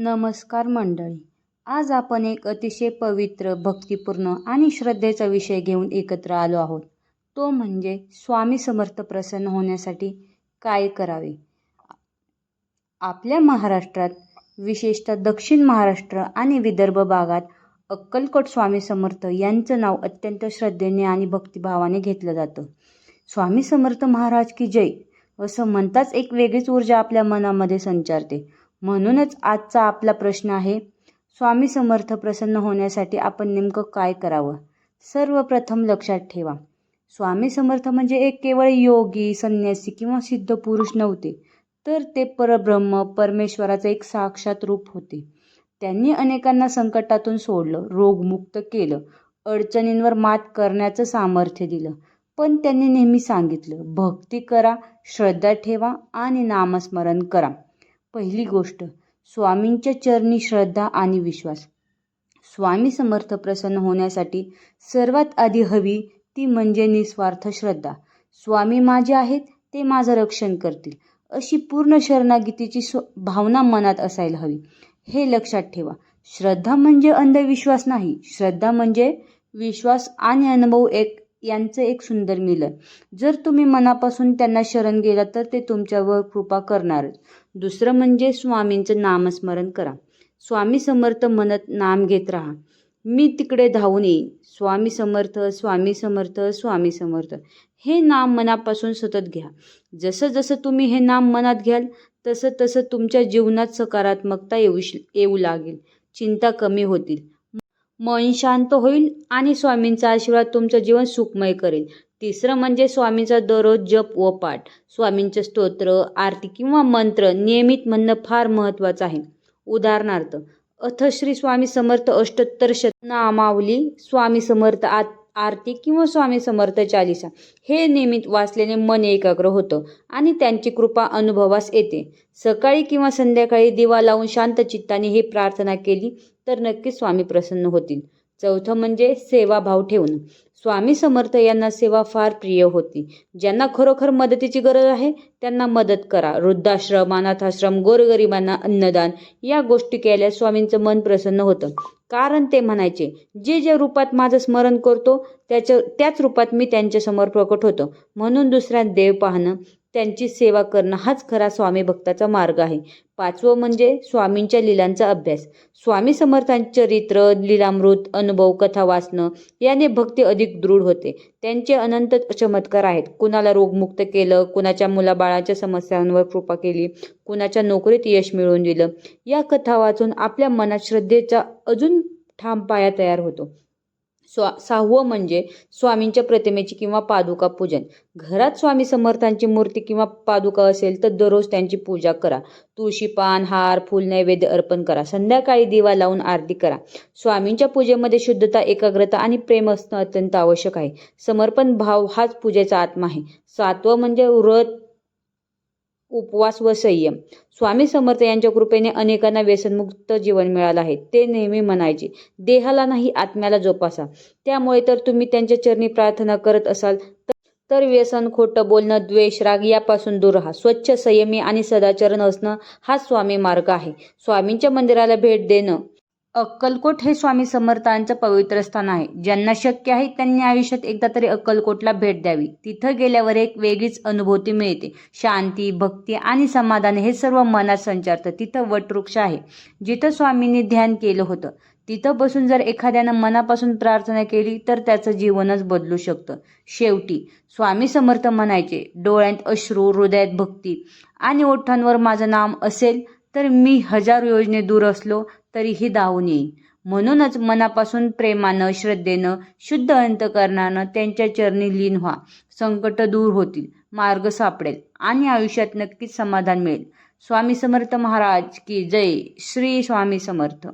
नमस्कार मंडळी. आज आपण एक अतिशय पवित्र भक्तिपूर्ण आणि श्रद्धेचा विषय घेऊन एकत्र आलो आहोत. तो म्हणजे स्वामी समर्थ प्रसन्न होण्यासाठी काय करावे? आपल्या महाराष्ट्रात विशेषतः दक्षिण महाराष्ट्र आणि विदर्भ भागात अक्कलकोट स्वामी समर्थ यांचं नाव अत्यंत श्रद्धेने आणि भक्तिभावाने घेतलं जातं. स्वामी समर्थ महाराज की जय असं म्हणताच एक वेगळीच ऊर्जा आपल्या मनामध्ये संचारते. म्हणूनच आजचा आपला प्रश्न आहे स्वामी समर्थ प्रसन्न होण्यासाठी आपण नेमकं काय करावं? सर्वप्रथम लक्षात ठेवा. स्वामी समर्थ म्हणजे एक केवळ योगी संन्यासी किंवा सिद्ध पुरुष नव्हते तर ते परब्रह्म परमेश्वराचं एक साक्षात रूप होते. त्यांनी अनेकांना संकटातून सोडलं रोगमुक्त केलं अडचणींवर मात करण्याचं सामर्थ्य दिलं. पण त्यांनी नेहमी सांगितलं भक्ती करा श्रद्धा ठेवा आणि नामस्मरण करा. पहिली गोष्ट स्वामींच्या चरणी श्रद्धा आणि विश्वास. स्वामी समर्थ प्रसन्न होण्यासाठी सर्वात आधी हवी ती म्हणजे निस्वार्थ श्रद्धा. स्वामी माझे आहेत ते माझं रक्षण करतील अशी पूर्ण शरणागीतीची स्व भावना मनात असायला हवी. हे लक्षात ठेवा श्रद्धा म्हणजे अंधविश्वास नाही श्रद्धा म्हणजे विश्वास आणि अनुभव एक यांचं एक सुंदर मिलन. जर तुम्ही मनापासून त्यांना शरण गेला तर ते तुमच्यावर कृपा करणारच. दुसरं म्हणजे स्वामींचं नामस्मरण करा. स्वामी समर्थ म्हणत नाम घेत राहा. मी तिकडे धावून येईन. स्वामी समर्थ स्वामी समर्थ स्वामी समर्थ. हे नाम मनापासून सतत घ्या. जसं जसं तुम्ही हे नाम मनात घ्याल तसं तसं तुमच्या जीवनात सकारात्मकता येऊ येऊ लागेल. चिंता कमी होतील. मन शांत होईल आणि स्वामींचा आशीर्वाद तुमचं जीवन सुखमय करेल. तिसरं म्हणजे स्वामींचा दररोज जप व पाठ. स्वामींचं स्तोत्र आरती किंवा मंत्र नियमित म्हणणं फार महत्त्वाचं आहे. उदाहरणार्थ अथश्री स्वामी समर्थ अष्टोत्तर शतनामावली स्वामी समर्थ आत आरती किंवा स्वामी समर्थ चालिसा हे नियमित वाचल्याने मन एकाग्र होतं आणि त्यांची कृपा अनुभवास येते. सकाळी किंवा संध्याकाळी दिवा लावून शांत चित्ताने ही प्रार्थना केली तर नक्कीच स्वामी प्रसन्न होतील. चौथं म्हणजे सेवाभाव ठेवणं. स्वामी समर्थ यांना सेवा फार प्रिय होती. ज्यांना खरोखर मदतीची गरज आहे त्यांना मदत करा. वृद्धाश्रम अनाथाश्रम गोरगरिबांना अन्नदान या गोष्टी केल्या स्वामींचं मन प्रसन्न होतं. कारण ते म्हणायचे जे ज्या रूपात माझं स्मरण करतो त्याच्या त्याच रूपात मी त्यांच्यासमोर प्रकट होतो. म्हणून दुसऱ्या देव पाहणं त्यांची सेवा करणं हाच खरा स्वामी भक्ताचा मार्ग आहे. पाचवं म्हणजे स्वामींच्या लिलांचा अभ्यास. स्वामी समर्थांचे चरित्र लीलामृत अनुभव कथा वाचणं याने भक्ती अधिक दृढ होते. त्यांचे अनंत चमत्कार आहेत. कुणाला रोगमुक्त केलं कुणाच्या मुलाबाळाच्या समस्यांवर कृपा केली कुणाच्या नोकरीत यश मिळवून दिलं या कथा वाचून आपल्या मनात श्रद्धेचा अजून ठाम पाया तयार होतो. स्वा सहावं म्हणजे स्वामींच्या प्रतिमेची किंवा पादुका पूजन. घरात स्वामी समर्थांची मूर्ती किंवा पादुका असेल तर दररोज त्यांची पूजा करा. तुळशी पान हार फुल नैवेद्य अर्पण करा. संध्याकाळी दिवा लावून आरती करा. स्वामींच्या पूजेमध्ये शुद्धता एकाग्रता आणि प्रेम असणं अत्यंत आवश्यक आहे. समर्पण भाव हाच पूजेचा आत्मा आहे. सातवं म्हणजे व्रत उपवास व संयम स्वामी समर्थ यांच्या कृपेने अनेकांना व्यसनमुक्त जीवन मिळालं आहे. ते नेहमी म्हणायचे देहाला नाही आत्म्याला जोपासा. त्यामुळे तर तुम्ही त्यांच्या चरणी प्रार्थना करत असाल तर व्यसन खोटं बोलणं द्वेष राग यापासून दूर राहा. स्वच्छ संयमी आणि सदाचरण असणं हा स्वामी मार्ग आहे. स्वामींच्या मंदिराला भेट देणं अक्कलकोट हे स्वामी समर्थांचं पवित्र स्थान आहे. ज्यांना शक्य आहे त्यांनी आयुष्यात एकदा तरी अक्कलकोटला भेट द्यावी. तिथं गेल्यावर एक वेगळीच अनुभूती मिळते. शांती भक्ती आणि समाधान हे सर्व मनात संचारतं. तिथं वटवृक्ष आहे. जिथं स्वामींनी ध्यान केलं होतं. तिथं बसून जर एखाद्यानं मनापासून प्रार्थना केली तर त्याचं जीवनच बदलू शकतं. शेवटी स्वामी समर्थ म्हणायचे डोळ्यात अश्रू हृदयात भक्ती आणि ओठांवर माझं नाम असेल तर मी हजार योजने दूर असलो तरीही धावून येईल म्हणूनच मनापासून प्रेमानं श्रद्धेनं शुद्ध अंतकरणानं त्यांच्या चरणी लीन व्हा. संकट दूर होतील मार्ग सापडेल आणि आयुष्यात नक्कीच समाधान मिळेल. स्वामी समर्थ महाराज की जय. श्री स्वामी समर्थ.